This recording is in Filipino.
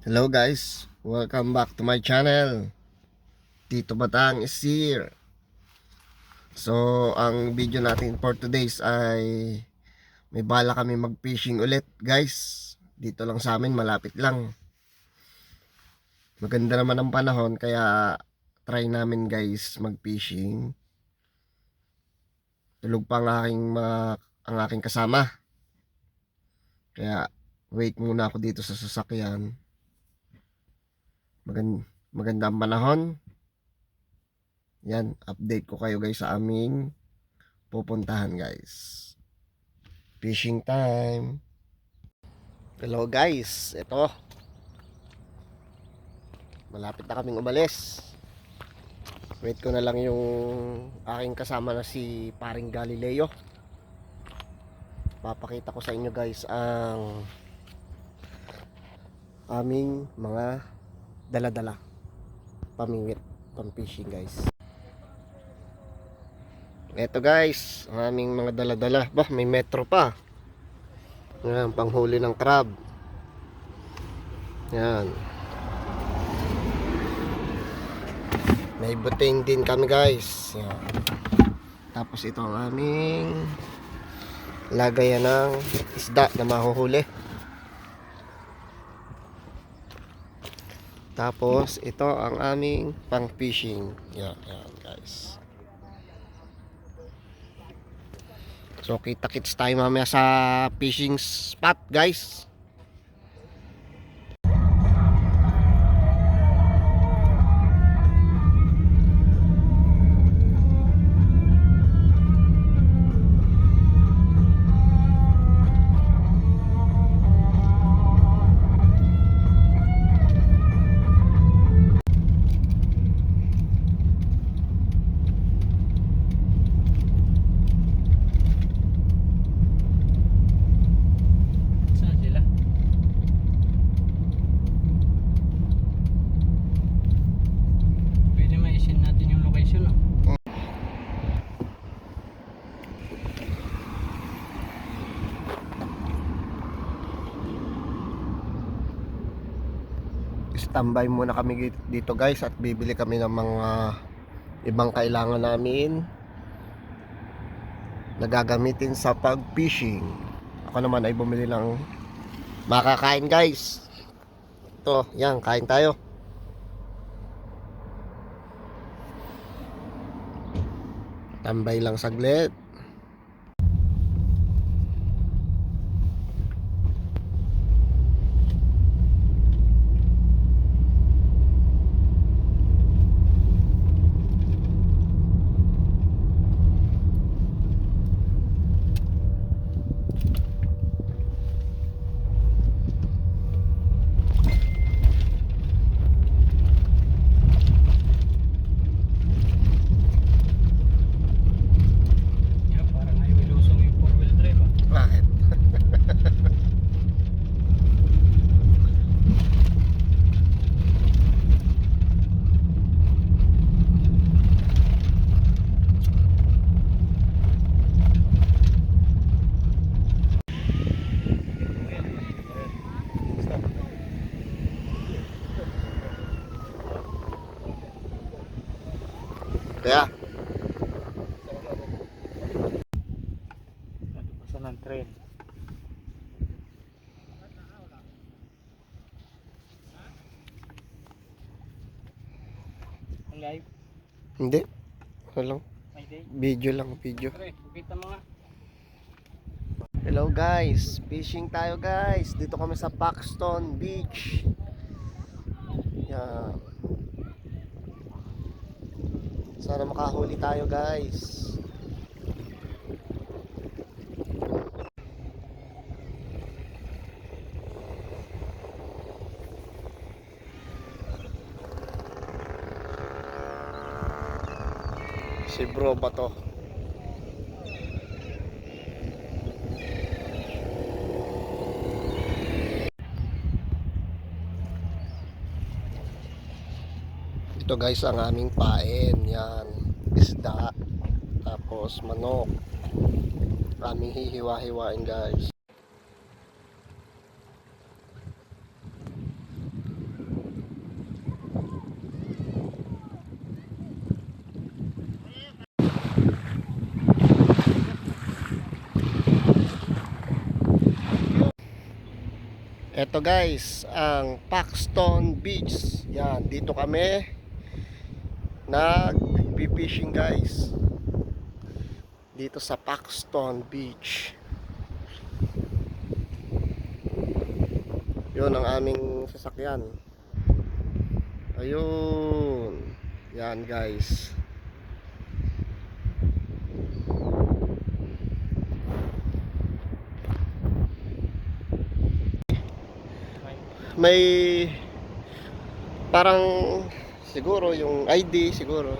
Hello guys, welcome back to my channel. Tito Batang is here. So, ang video natin for today's ay may bala kami mag-fishing ulit guys. Dito lang sa amin, malapit lang. Maganda naman ang panahon kaya try namin guys mag-fishing. Tulog pa ang aking, mga, ang aking kasama. Kaya wait muna ako dito sa sasakyan. Maganda, maganda ang panahon. Yan, update ko kayo guys sa aming pupuntahan guys. Fishing time. Hello guys, ito. Malapit na kaming umalis. Wait ko na lang yung aking kasama na si Paring Galileo. Papakita ko sa inyo guys ang aming mga dala-dala. Pamingwit pang fishing guys. Eto guys. Ang mga dala-dala. Bah may metro pa. Yan panghuli ng crab. Yan. May buting din kami guys. Yan. tapos ito ang aming lagayan ng isda na mahuhuli Tapos, ito ang aming pang fishing. Yan, yan guys. So, kita-kits tayo mamaya sa fishing spot, guys. Standby muna kami dito, guys, at bibili kami ng mga ibang kailangan namin na gagamitin sa pag-fishing. Ako naman ay bumili ng makakain, guys. Ito, yan, kain tayo. Tambay lang saglit. Yeah, parang ay wilusong yung four-wheel drive, ah. Bakit? Kaya, Natapasan ng train. Ang live, hindi. Ano lang? Video lang, video. Hello guys, fishing tayo guys. Dito kami sa Paxton Beach. Yan. Sana makahuli tayo guys. Si bro ba to? ito guys ang aming pain. Yan. Isda. Tapos manok. Aming hihiwa-hiwain guys. Eto guys, ang Paxton Beach. Yan, dito kami nag-fishing guys. Dito sa Paxton Beach. Yun ang aming sasakyan. Ayun. Yan guys. May parang siguro yung ID siguro